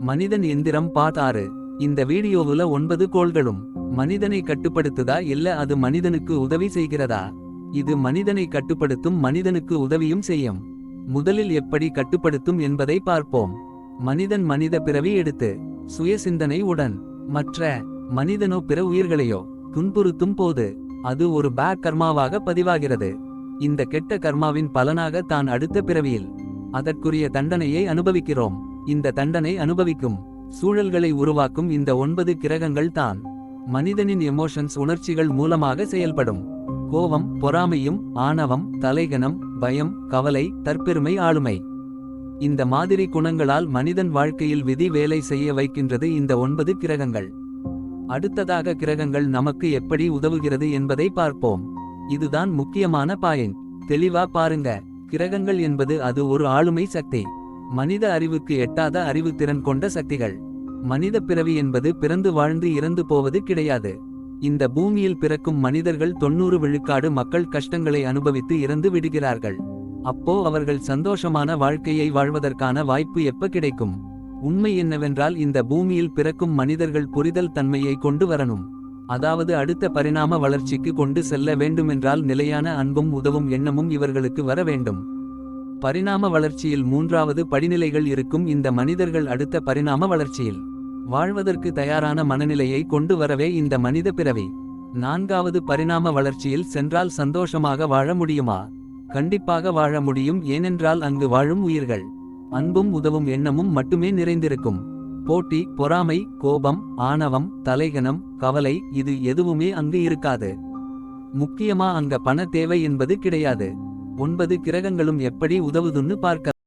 மனிதன் எந்திரம் பார்ட் ஆறு. இந்த வீடியோவுல ஒன்பது கோள்களும். மனிதனை கட்டுப்படுத்துதா இல்ல அது மனிதனுக்கு உதவி செய்கிறதா? இது மனிதனை கட்டுப்படுத்தும் மனிதனுக்கு உதவியும் செய்யும். முதலில் எப்படி கட்டுப்படுத்தும் என்பதை பார்ப்போம். மனிதன் மனித பிறவி எடுத்து சுய சிந்தனை உடன். மற்ற மனிதனோ பிற உயிர்களையோ துன்புறுத்தும் போது அது ஒரு பேக் கர்மாவாக பதிவாகிறது. இந்த கெட்ட கர்மாவின் பலனாக தான் அடுத்த பிறவியில். அதற்குரிய தண்டனையை அனுபவிக்கிறோம். இந்த தண்டனை அனுபவிக்கும். சூழல்களை உருவாக்கும் இந்த ஒன்பது கிரகங்கள் தான். மனிதனின் எமோஷன்ஸ் உணர்ச்சிகள் மூலமாக செயல்படும். கோபம் பொறாமையும் ஆணவம் தலைகனம் பயம் கவலை தற்பெருமை ஆளுமை. இந்த மாதிரி குணங்களால் மனிதன் வாழ்க்கையில் விதி வேலை செய்ய வைக்கின்றது இந்த ஒன்பது கிரகங்கள். அடுத்ததாக கிரகங்கள் நமக்கு எப்படி உதவுகிறது என்பதை பார்ப்போம். இதுதான் முக்கியமான பாயிண்ட். தெளிவா பாருங்க. கிரகங்கள் என்பது அது ஒரு ஆளுமை சக்தி. மனித அறிவுக்கு எட்டாத அறிவுத்திறன் கொண்ட சக்திகள். மனித பிறவி என்பது பிறந்து வாழ்ந்து இறந்து போவது கிடையாது. இந்த பூமியில் பிறக்கும் மனிதர்கள் தொண்ணூறு விழுக்காடு மக்கள் கஷ்டங்களை அனுபவித்து இறந்து விடுகிறார்கள். அப்போ அவர்கள் சந்தோஷமான வாழ்க்கையை வாழ்வதற்கான வாய்ப்பு எப்ப கிடைக்கும்? உண்மை என்னவென்றால் இந்த பூமியில் பிறக்கும் மனிதர்கள் புரிதல் தன்மையை கொண்டு வரணும். அதாவது அடுத்த பரிணாம வளர்ச்சிக்கு கொண்டு செல்ல வேண்டுமென்றால் நிலையான அன்பும் உதவும் எண்ணமும் இவர்களுக்கு வர வேண்டும். பரிணாம வளர்ச்சியில் மூன்றாவது படிநிலைகள் இருக்கும் இந்த மனிதர்கள் அடுத்த பரிணாம வளர்ச்சியில் வாழ்வதற்கு தயாரான மனநிலையை கொண்டு வரவே இந்த மனித பிறவி. நான்காவது பரிணாம வளர்ச்சியில் சென்றால் சந்தோஷமாக வாழ முடியுமா? கண்டிப்பாக வாழ முடியும் ஏனென்றால் அங்கு வாழும் உயிர்கள் அன்பும் உதவும் எண்ணமும் மட்டுமே நிறைந்திருக்கும். போட்டி பொறாமை கோபம் ஆணவம் தலைகனம் கவலை இது எதுவுமே அங்கு இருக்காது. முக்கியமா அங்க பண தேவை என்பது கிடையாது. ஒன்பது கிரகங்களும் எப்படி உதவுதுன்னு பார்க்க